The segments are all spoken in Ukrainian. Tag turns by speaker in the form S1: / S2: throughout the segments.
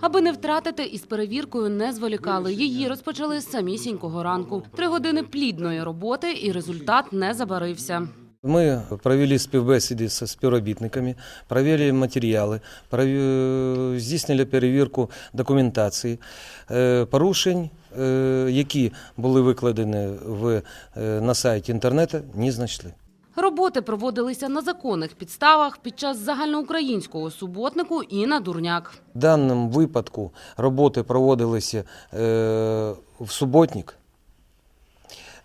S1: Аби не втратити, із перевіркою не зволікали. Її розпочали самісінького ранку. Три години плідної роботи, і результат не забарився.
S2: Ми провели співбесіди з співробітниками, провели матеріали, прові- здійснили перевірку документації, Е, порушень, е, які були викладені в, е, на сайті інтернету, не знайшли.
S1: Роботи проводилися на законних підставах під час загальноукраїнського суботнику і на дурняк.
S2: В даному випадку роботи проводилися е, в суботник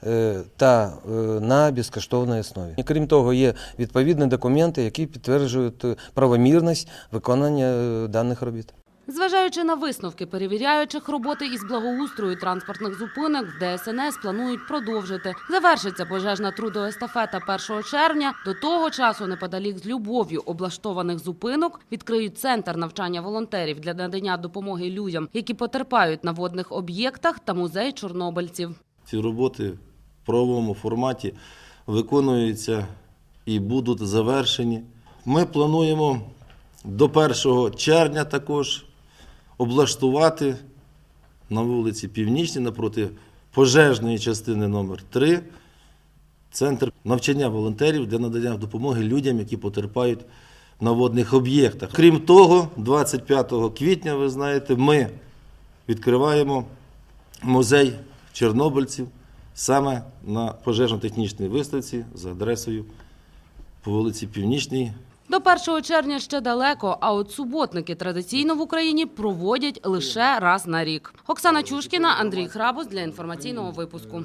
S2: е, та е, на безкоштовній основі. Крім того, є відповідні документи, які підтверджують правомірність виконання даних робіт.
S1: Зважаючи на висновки перевіряючих, роботи із благоустрою транспортних зупинок в ДСНС планують продовжити. Завершиться пожежна трудоестафета 1 червня. До того часу неподалік з любов'ю облаштованих зупинок відкриють центр навчання волонтерів для надання допомоги людям, які потерпають на водних об'єктах та музей чорнобильців.
S3: Ці роботи в правовому форматі виконуються і будуть завершені. Ми плануємо до 1 червня також облаштувати на вулиці Північній напроти пожежної частини номер 3 центр навчання волонтерів для надання допомоги людям, які потерпають на водних об'єктах. Крім того, 25 квітня, ви знаєте, ми відкриваємо музей чорнобильців саме на пожежно-технічній виставці за адресою по вулиці Північній,
S1: До 1 червня ще далеко, а от суботники традиційно в Україні проводять лише раз на рік. Оксана Чушкіна, Андрій Храбус для інформаційного випуску.